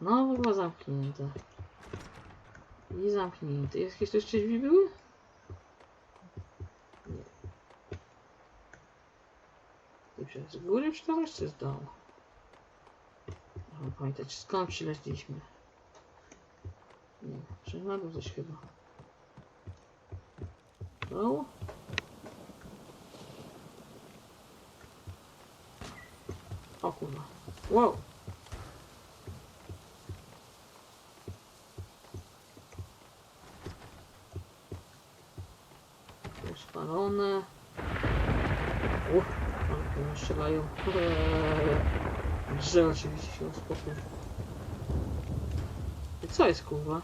Znowu chyba zamknięte. I zamknięte. Jakieś tu jeszcze drzwi były? Nie. Przez góry czy to jeszcze z dołu? Muszę pamiętać skąd przyleźliśmy. Nie, że na dół coś chyba. Dołu? O kurwa. Wow! Tu spalone. Uff, ale tu strzelają. Drze oczywiście się uspokój. I co jest kurwa?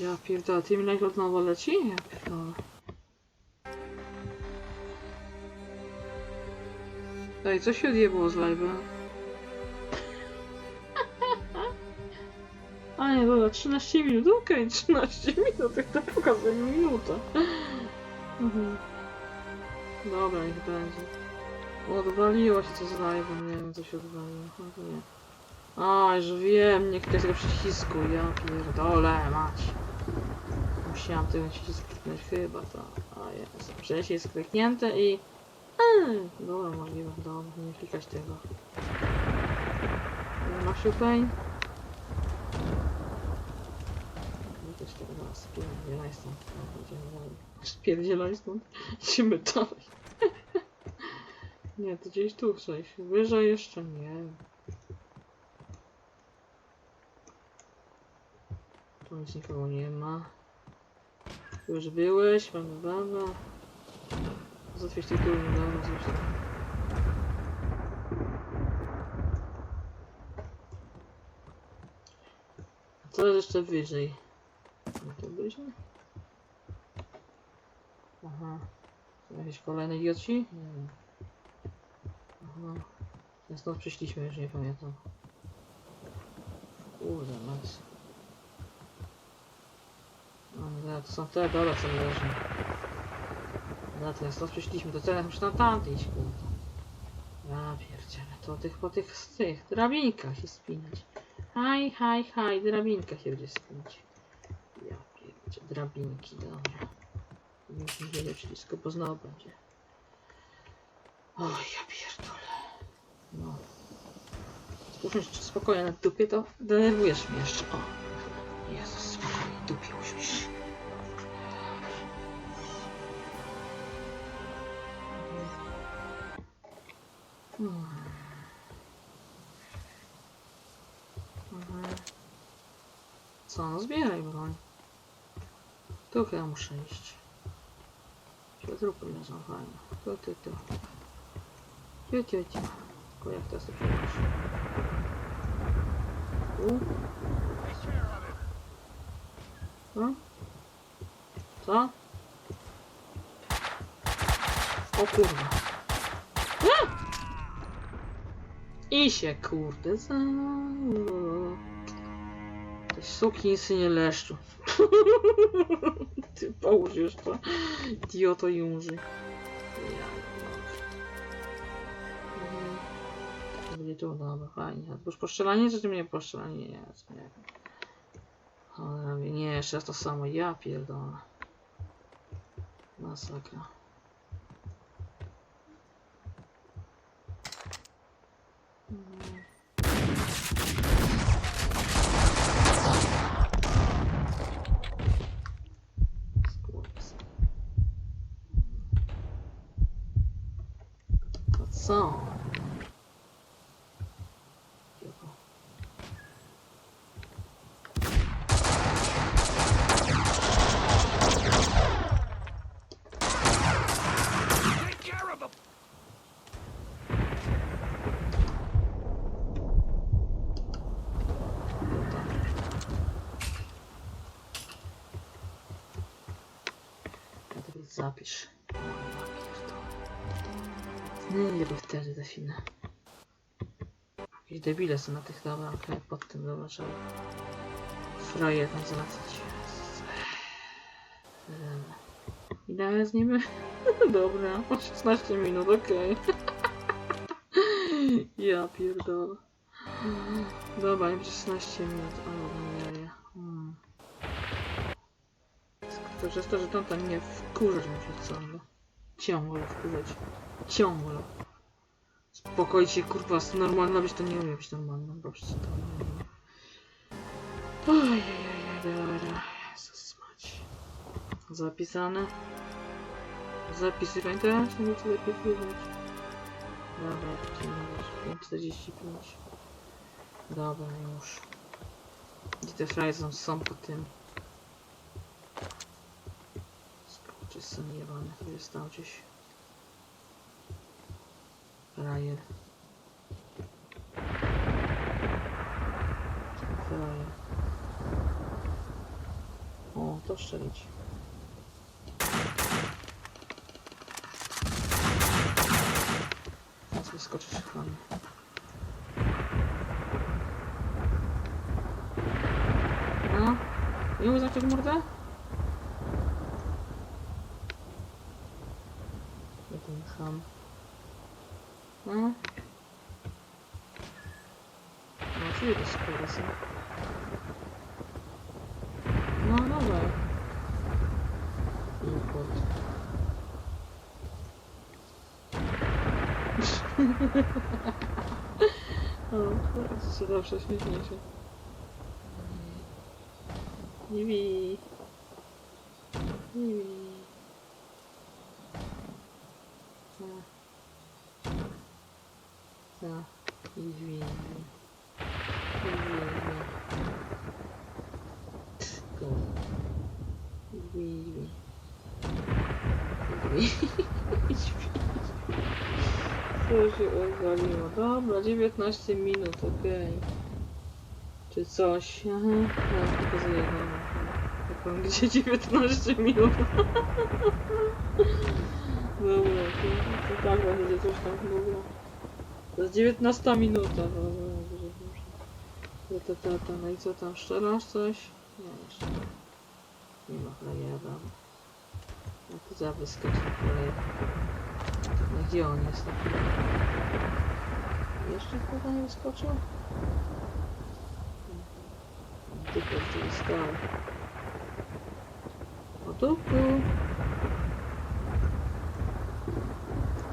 Ja pierdolę, Team Light od nowa leci? Ja pierdolę. Ej, co się odjebło z live'a? Nie, dobra, 13 minut, okej, 13 minut, jak to pokazuje minuta. Mhm. Dobra, niech będzie. Odwaliło się coś z live'em, nie wiem co się odwaliło, no to nie. A, już wiem, nie klikać tego przycisku, ja pierdolę, mać. Musiałam tego przycisku kliknąć chyba, to, a jest, przecież jest kliknięte i... Eee, dobra, możliwe, dobra, nie klikać tego. Masz Pain? Zaraz, spierdzielaj stąd. Spierdzielaj stąd, idziemy dalej. Nie, to gdzieś tu coś, wyżej jeszcze nie. Tu nic nikogo nie ma. Już byłeś, mamy baba. Zatwierć tylko nie damy coś. Co jest jeszcze wyżej? No to byliśmy? Aha. Są jakieś kolejne idioci? Nie wiem. Aha. Ja stąd przyszliśmy, już nie pamiętam. Kurde, mać. No, no, to są te dole, co leży. Na ten stąd przyszliśmy, to teraz muszę na tamty iść, kurde. Ja pierdzielę, to tych, po tych, tych drabinkach się spinać. Haj, haj, haj, drabinka się będzie spinać. Drabinki, dobra. Już nie będzie wszystko, znowu będzie. Oj, ja pierdolę. No. Usiądź spokojnie na dupie, to denerwujesz mnie jeszcze. O. Jezus, spokojnie, dupie usiądź. Hmm. Mhm. Co, no zbieraj broń. Tu chyba muszę iść. Światłupy leżą fajnie. Tu, tu, tu. Tu, tu, tu. Tylko jak teraz to przejdziesz? Tu? Co? Co? O kurwa. A! I się kurde za... Ty sukinsy leszczu. Ty połóż to. Idioto Junży. Będzie tu, dobra, fajnie. To już postrzelanie, czy ty mnie postrzelanie? Nie, jest, nie. Cholera wie, nie, jeszcze raz to samo, ja pierdolę. Masakra. Mhm. Zapisz. Nie, nie rób wtedy te filmy. Jakieś debile są na tych dobra, okej, pod tym dobra, trzeba frajer tam. Dobra. Ile z nim? Dobra, po 16 minut, okej. Ja pierdolę. Dobra, nie 16 minut, ale nie jaja. Hmm. To przez to, że tamta mnie wkurzać musi ciągle. Ciągle wkurzać. Ciągle. Spokojnie się, kurwa, normalna być to nie umie być normalną, bo przecież to umie. Ojej, dobra. Jezus mać. Zapisane. Zapisy pamiętasz? Nie lepiej wpływać. Dobra, tu masz 5,45. Dobra, już. Gdzie te fraje są, są po tym. Są jebane, to jest tam gdzieś. O, to strzelić. Teraz wyskoczyć chwilę. No, nie uznać tego mordę? Jeden ham. No. No, czyli to skóry są. No, dobra. Import. o, to się zawsze śmieszniejsze. Nie wi. Nie wi. Tak. Tak. I drzwi. I drzwi. Go. I drzwi. I drzwi. I drzwi. Co się odwaliło? Dobra, 19 minut, okej. Czy coś? Aha, no, pokazuję. Taką, gdzie 19 minut. Dobra, to, to tak będzie coś tam dobra. To jest 19 minuta, dobra, dobrze, dobrze. Ta, ta, ta, no i co tam, szczelasz coś? Nie, jeszcze nie. Nie ma frajera. Jak to za wyskocz na frajer. No gdzie on jest? Jeszcze chyba nie wyskoczył? Tylko gdzie stał. O tu, tu.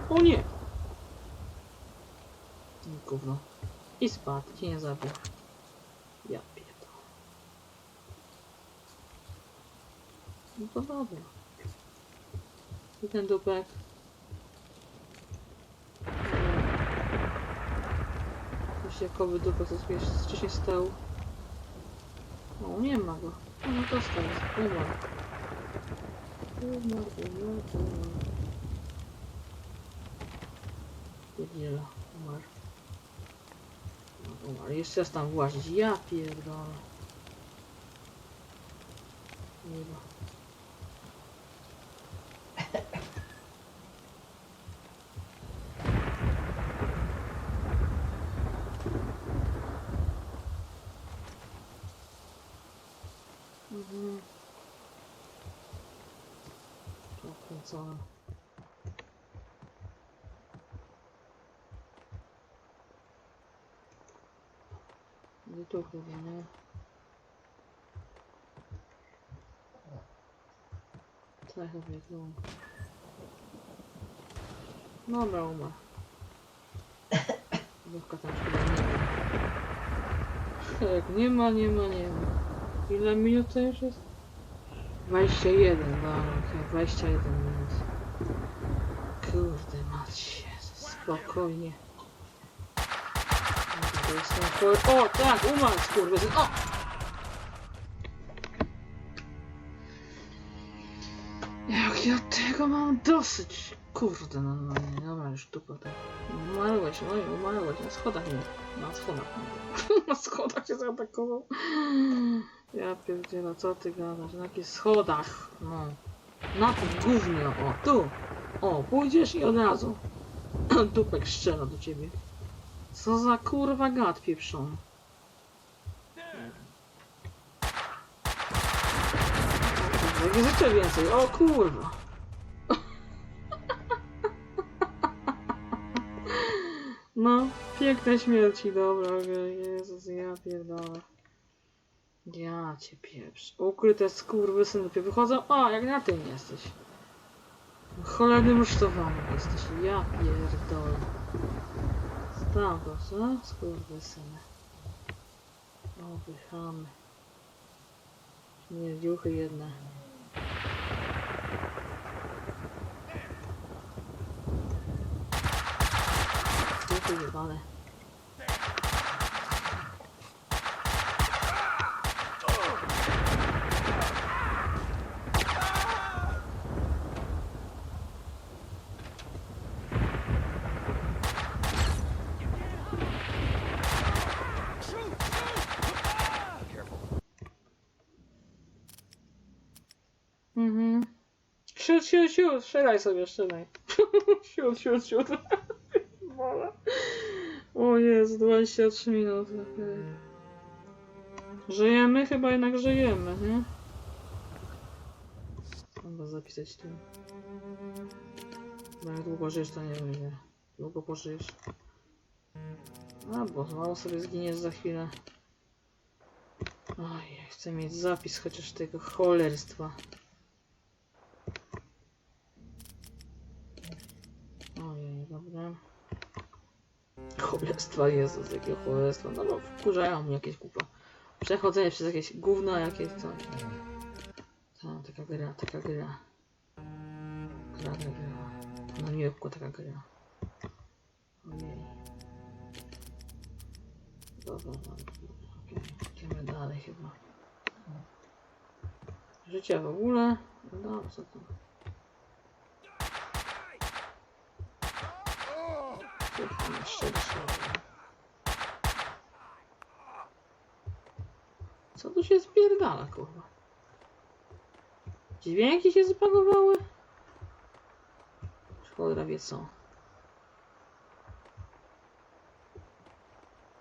O nie! Gówno. I spadł, cię nie zabił. Ja pierdolę. No to dobra. I ten dupek. Jakiś jakoby dupek, co sobie wcześniej stał. O, nie ma go. O, no to stał. Umarł. Umarł, umarł, umarł. Pierdziela, umarł. No, umarł. Jeszcze raz tam włazić. Ja pierdolę. Nie ma. Mhm. Pokręcone. Nie tu chyba, nie? Tak, chyba tu. Dobra, umarł. Dówka tam chyba nie ma. Jak nie ma, nie ma, nie ma. Ile minut to już jest? 21, dobra, okej, 21 minut. Kurde Jezus, spokojnie. O, tak, umarł, skurwysyn, o! Jak ja tego mam dosyć. Kurde, no, no nie, dobra, już tu potem. Umarłeś, no i umarłeś, na schodach nie. Na schodach nie. na schodach się zaatakował. Ja pierdzielę, co ty gadasz? Na jakich schodach? No. Na tym gównie, o, tu. O, pójdziesz i od razu. Dupek strzela do ciebie. Co za kurwa gad pieprzony. Jest jeszcze więcej, o kurwa. No, piękne śmierci, dobra, Jezus, ja pierdolę. Ja cię pieprz. Ukryte skurwysy dopiero wychodzą. A, jak na tym jesteś. Cholernym rusztowanym jesteś. Ja pierdolę. Tam go, co? Skurwysyny. O, wychamy. Śmierdziuchy jedne. Duchy jebane. Mhm. Siód, siód, strzelaj sobie, strzelaj. siód, siód, siód. Bola. O Jezu, 23 minuty. Żyjemy? Chyba jednak żyjemy, nie? Trzeba zapisać tu. No jak długo żyjesz, to nie wiem, nie. Długo pożyjesz. A, bo mało sobie zginiesz za chwilę. Oj, chcę mieć zapis chociaż tego cholerstwa. Ojej, dobra. Cholerstwa, Jezus, jakiego cholerstwa. No bo wkurzają mnie jakieś głupa. Przechodzenie przez jakieś gówno, jakieś coś. Ta, taka gra, taka gra. Gra, gra, gra. No nie taka gra. Ojej. Dobra, dobra, dobra. Idziemy dalej chyba. Życie w ogóle. No dobra, co to? Co tu się spierdala, kurwa? Dźwięki się zbagowały? Cholera wie co.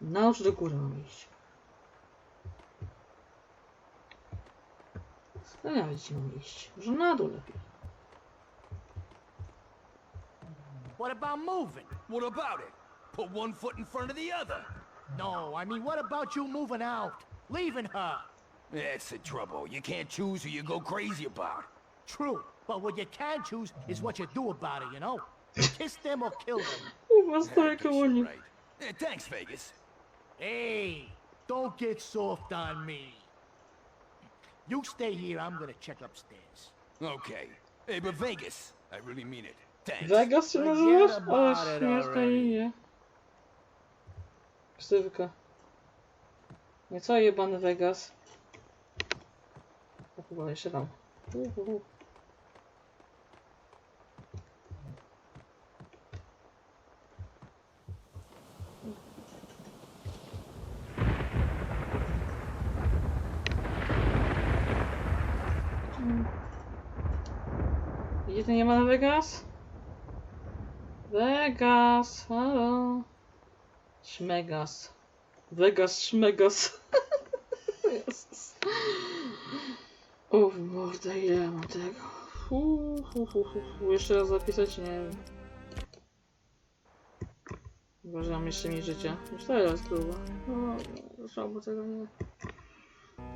Naucz do góry mam iść. Skąd ja gdzie mam iść? Może na dół lepiej. What about moving? What about it? Put one foot in front of the other. No, I mean, what about you moving out? Leaving her? That's the trouble. You can't choose who you go crazy about. True, but what you can choose is what you do about it, you know? Kiss them or kill them. Kurwa, stoję I guess koło you're nich. right. Eh, thanks, Vegas. Hey, don't get soft on me. You stay here, I'm gonna check upstairs. Okay. Hey, but Vegas, I really mean it. Thanks. Vegas się nazywasz? Ale about it śmieszne already. imię. Ksywka. Nie co jebany Vegas? O chyba jeszcze tam. Uhuhu. Gdzie ten jebany Vegas? Vegas, halo. Szmegas. Vegas, szmegas. Jezus. O mordę, ile mam tego. Fu, fu, fu, fu. Jeszcze raz zapisać? Nie wiem. Mam jeszcze mniej życia. Już teraz próba. O, nie, żabu tego nie.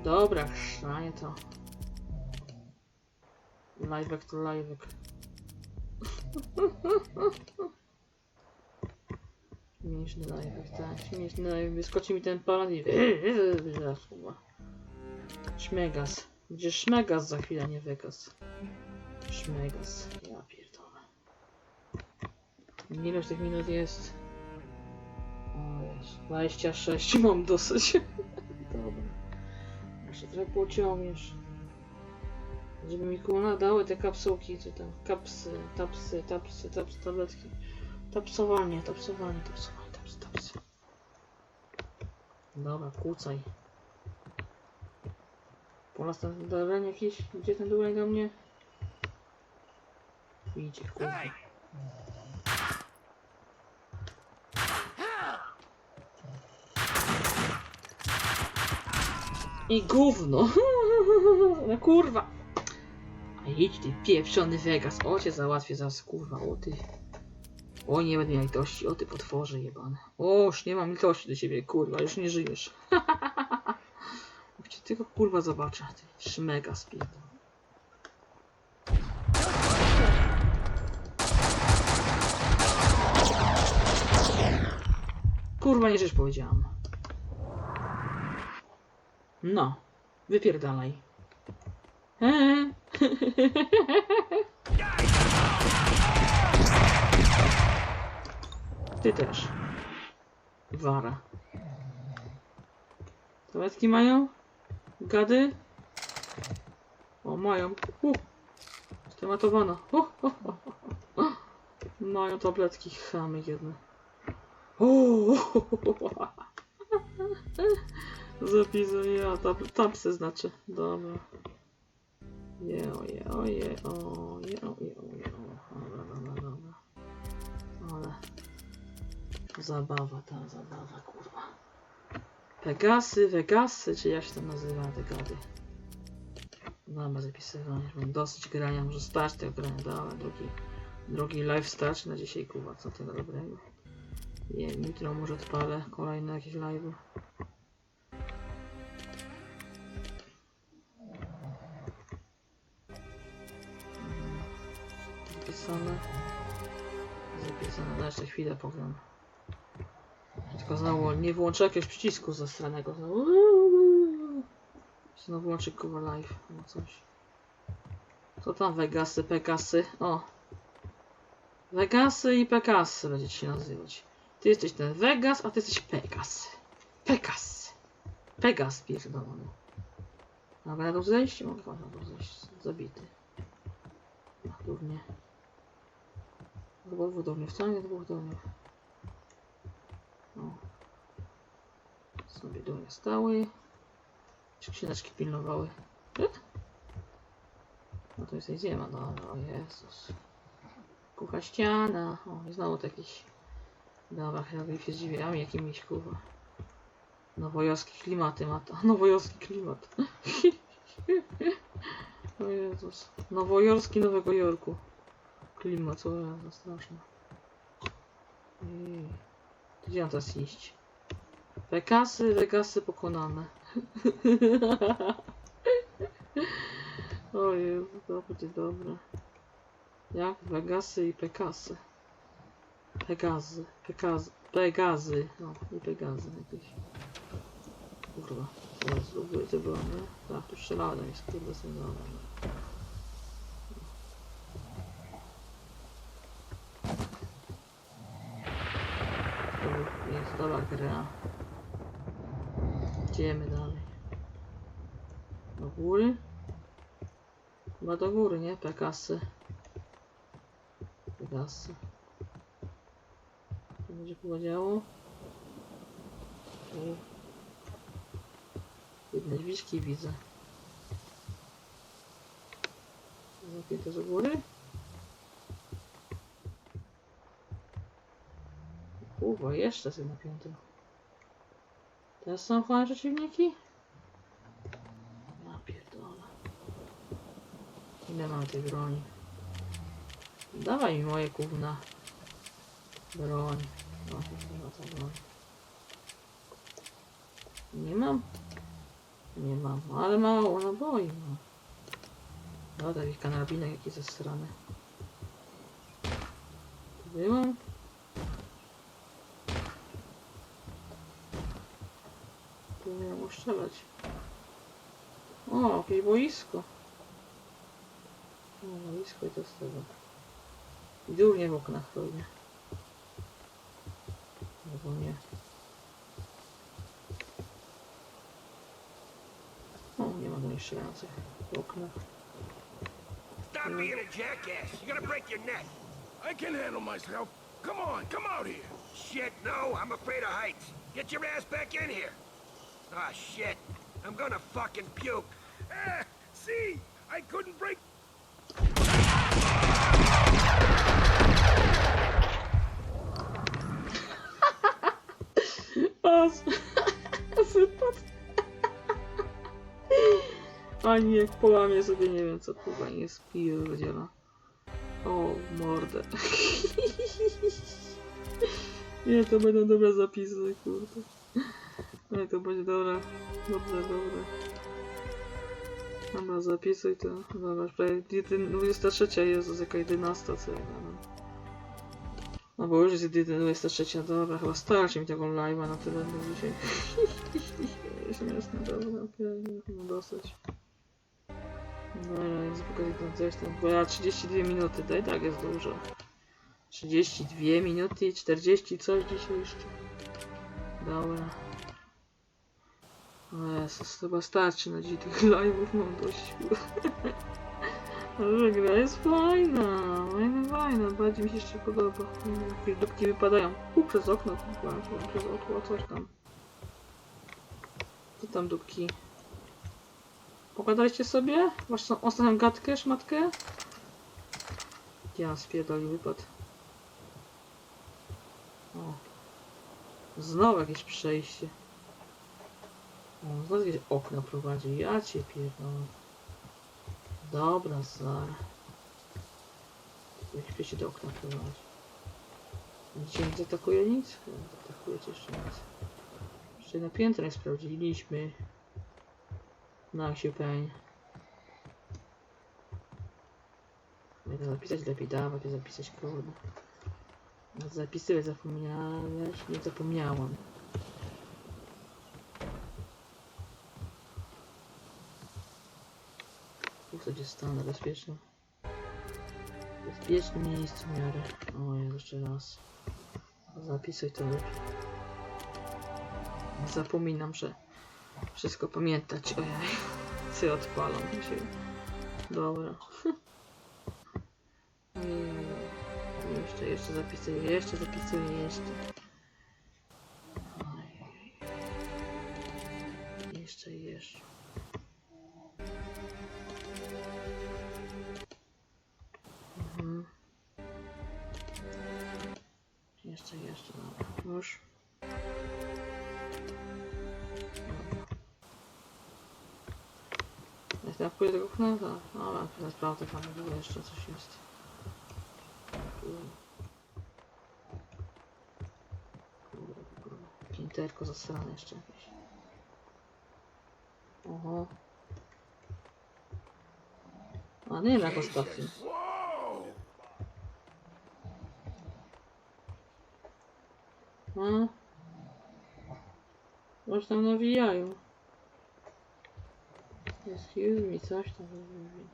Dobra, chrzanie to. Live'ek to live'ek. Śmieszny live'ek, tak. Śmieszny live. Wyskoczy mi ten kurwa. Szmegas. Będzie szmegas za chwilę, nie Vegas. Szmegas. Ja pierdolę. Ilość tych minut jest... O jest. 26 mam dosyć. Dobra. Jeszcze trochę pociągniesz. Żeby mi kurwa dały te kapsułki, czy tam kapsy, tapsy, tapsy, tapsy, tabletki. Tapsowanie, tapsowanie, tapsowanie, tapsy, tapsy. Dobra, kłócaj. Po nas ten dureń jakiś? Gdzie ten dureń do mnie? Idzie, kurwa. I gówno! No kurwa! Idź ty pieprzony Vegas, o cię załatwię zaraz, kurwa, o ty. O, nie będę miał litości, o ty potworze jebany. O, już nie mam litości do ciebie, kurwa, już nie żyjesz. Cię tylko kurwa zobaczę, ty szmega spierdol. Kurwa, nie rzecz powiedziałam. No, wypierdalaj. Eee. Ty też. Wara. Tabletki mają? Gady? O, mają. Uh. Tematowano. Uh, uh, uh, uh. Mają tabletki, chamy jedne. Zapisuję, ja tam se znaczy. Dobra. Je, oje, oje, oje, oje, oje. Ale... Zabawa, ta zabawa, kurwa. Pegasy, Vegasy, czy jak się to nazywa, te gady. Dobra, zapisywanie, mam dosyć grania, może stać tego grania, dobra, drugi, drugi live starczy na dzisiaj, kurwa, co tego dobrego. Nie jutro może odpalę kolejne jakieś live'y. Zapisane. Zapisane, no jeszcze chwilę powiem. Tylko znowu nie włączę jakiegoś przycisku zastranego. Znowu. Znowu włączy kurwa live albo coś. Co tam Vegasy, Pegasy? O! Vegasy i Pegasy będziecie się nazywać. Ty jesteś ten Vegas, a ty jesteś Pegas. Pegas. Pegas pierdolony. Mogę na to zejść? Mogę na to zejść. Zabity. Durnie. Dwóch durnie, wcale nie dwóch durnie. O. Sobie durnie stały. Skrzyneczki pilnowały. No to jest ziema, dobra, o Jezus. Kucha ściana. O, i znowu jakiś... Dobra, chyba się z drzwiami jakimiś, kurwa. Nowojorski klimaty ma to. Nowojorski klimat. o Jezus. Nowojorski Nowego Jorku. Klimat, o Jezu, straszne. Ej. Gdzie mam teraz iść? Vegasy, Vegasy pokonane. o Jezu, to będzie dobre. Jak? Vegasy i Pekasy. Pegazy, Pegazy, Pegazy, no i Pegazy jakieś. Kurwa, by to było, nie? Tak, tu strzelałem, jest kurde sędzone. To dobra gra. Idziemy dalej. Do góry? Chyba do góry, nie? Pegasy. Pegasy. To będzie powiedziało. Jedne drzwiczki widzę. Zapięte do góry. Kurwa, jeszcze jest napięte. Teraz są fajne przeciwniki? Ja pierdolę. Ile mam tej broni? Dawaj mi moje gówna. Broń. O, ma ta broń. Nie mam? Nie mam, ale mało naboi mam. No, taki kanabinek jakiś ze strony. Byłam? Tu miałem uszczelać. O, jakieś boisko. O, boisko i to z tego. I durnie w oknach robię. Albo nie. O, nie ma do strzelających w oknach. Stop being a jackass. You're gonna break your neck. I can handle myself. Come on, come out here. Shit, no. I'm afraid of heights. Get your ass back in here. Ah, shit. I'm gonna fucking puke. Ah, see, I couldn't break. Wypadł. Ani jak połamie sobie, nie wiem co kurwa nie jest pierdziela. O, mordę. Nie, to będą dobre zapisy, kurde. Nie, to będzie dobra. Dobre, dobre. Dobra, zapisuj to. Dobra, prawie 23 jest, jaka 11, co ja gadam. No bo już jest 23, dobra, chyba starczy mi tego live'a na tyle do dzisiaj. Śmieszne, dobra, okej, okay, dosyć. Dobra, jest pokazać tam coś tam, bo ja 32 minuty, i tak jest dużo. 32 minuty i 40 coś dzisiaj jeszcze. Dobra. O Jezus, chyba starczy na dziś tych live'ów, mam dość. Ale gra jest fajna, fajna, fajna, bardziej mi się jeszcze podoba. Jakieś dupki wypadają. U, przez okno, kurwa, przez okno, coś tam. Co tam dupki? Pogadaliście sobie? Masz tą ostatnią gadkę, szmatkę? Ja spierdoli wypad. O. Znowu jakieś przejście. O, znowu jakieś okno prowadzi. Ja cię pierdolę. Dobra, zar. Jakieś przejście do okna prowadzi. Dzisiaj nie zaatakuje nic? Nie Zaatakujecie jeszcze nic. Jeszcze na piętro nie sprawdziliśmy. No się peń. Będę zapisać lepiej dawać, zapisać kurde. No, Zapisywać zapomniałeś? Nie zapomniałam. Sobie stanę bezpiecznie. W bezpiecznym miejscu w miarę. O, jeszcze raz. Zapisuj to lepiej. Zapominam, że wszystko pamiętać. Ojej. Psy odpalam się. Dobra. Ojej. Jeszcze, jeszcze zapisuję, jeszcze zapisuję, jeszcze. Jeszcze, jeszcze, dobra. Już. Jak ja pójdę do okna, to... Dobra, teraz sprawdzę tam w ogóle jeszcze coś jest. Pinterko zasrane jeszcze jakieś. Oho. A nie wiem jak ostatnio. A? Coś tam nawijają. Excuse me, coś tam mówi.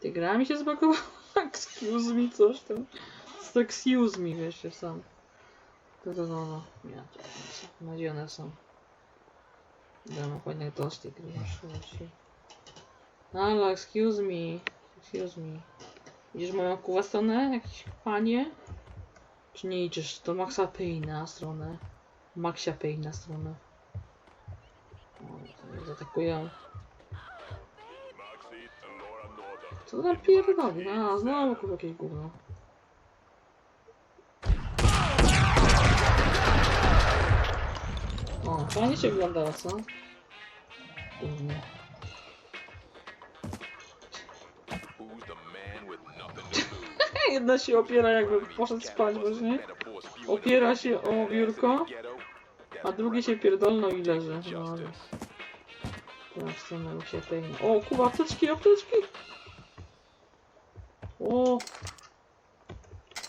Ty gra mi się zbagowała? Excuse me, coś tam. Excuse me, wiesz się sam. To to no, no. Ja to są. Gdzie one są? Damy fajne tosty gry już dzisiaj. Halo, excuse me. Excuse me. Idziesz moją kuwa stronę? Jakieś panie? Czy nie idziesz do Maxa Payna stronę? Maxia Payna stronę. O, zaatakują. Co tam pierdoli? A, znowu kurwa jakieś gówno. O, fajnie się wyglądało, co? Gówno. Jedna się opiera jakby poszedł spać właśnie. Opiera się o biurko, a drugi się pierdolno i leży. No ale... Teraz stanę się pejnie. O, kuba, apteczki, apteczki! O!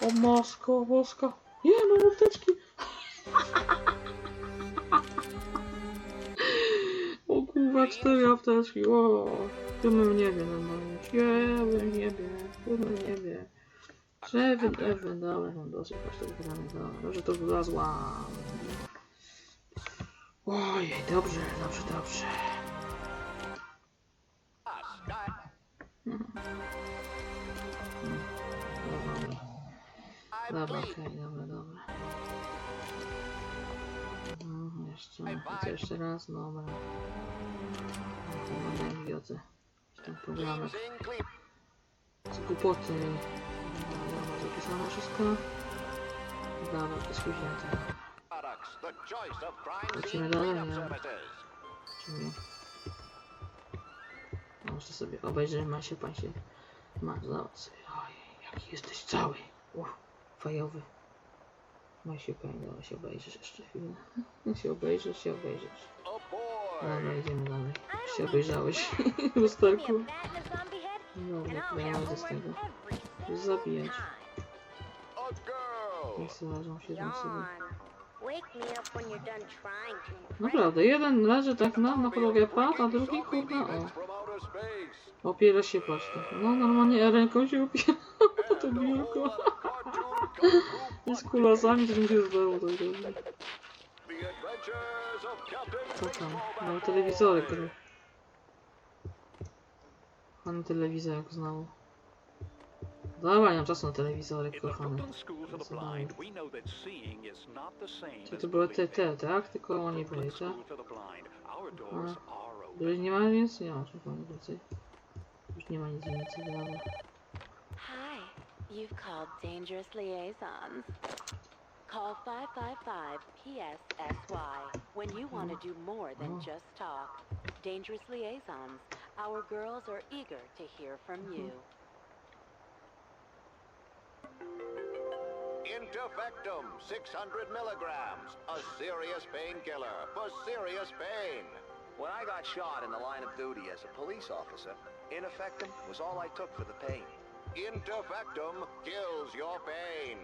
O, masko, boska! Nie, mam apteczki! O kurwa, cztery apteczki, o! Tu bym nie wie normalnie. Siebie, nie wie, tu bym nie wie. Żebym, Ewy, dobra, mam dosyć już tego gramy, dobra, że to wylazłam. Ojej, dobrze, dobrze, dobrze. Dobra, dobra, okej, dobra, dobra. No, jeszcze, co jeszcze raz, dobra. Chyba na idioty. Ten programek. Z głupoty. Dobra, zapisane wszystko. Dobra, to jest wzięte. Lecimy dalej, nie? Czy nie? Sobie, obejrzymy, ma się pan się, ma, sobie, ojej, jaki jesteś cały, uff, fajowy. Ma się pan, no się obejrzysz jeszcze chwilę, się obejrzysz, się obejrzysz. Dobra, idziemy dalej, się obejrzałeś, w lusterku. Dobra, to ja mam z tego, już zabijać, sobie leżą, siedzą Come sobie. Naprawdę, jeden leży tak na, na podłogę padł, a drugi kurwa, o. Opiera się patrzcie. No normalnie ręką się opiera. to biurko. I z kulasami to mi się zdało tak dobrze. Co tam? No telewizorek gry. Pan telewizorek znowu. Dobra, nie mam czasu na telewizorek, kochany. Brooklyn School for the Co dalej? Blind, we know that seeing is not the same Czy to były te, te, tak? Tylko oni byli, tak? School for the Blind, our doors are open. Byli nie ma nic? Nie ma, czy pan więcej. Już nie ma nic więcej, dobra. Hi, you've called Dangerous Liaisons. Call 555 PSSY when you want to do more than just talk. Dangerous Liaisons. Our girls are eager to hear from you. Interfectum, 600 milligrams. A serious painkiller for serious pain. When I got shot in the line of duty as a police officer, Interfectum was all I took for the pain. Interfectum kills your pain.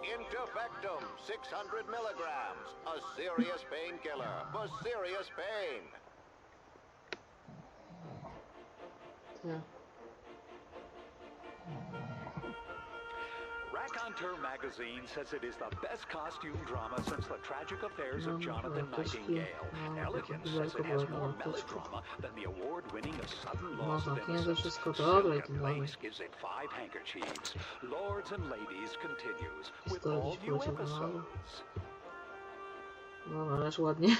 Interfectum, 600 milligrams. A serious painkiller for serious pain. Raconteur magazine says it is the best costume drama since the tragic affairs of Jonathan Nightingale. Elegance says it has more melodrama than the award-winning A Sudden No, Loss of Innocence. wszystko, dobra, i Silk tym and dalej. Lace gives it five handkerchiefs. Lords and Ladies continues with all new poleciał do nowy. episodes. Dobra, ależ ładnie.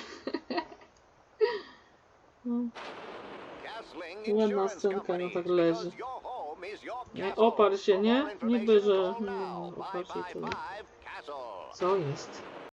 No. Castling Ładna scenka, no tak leży. Nie, oparł się, nie? Niby, że- now. oparł się, to- 555 Castle. Co jest?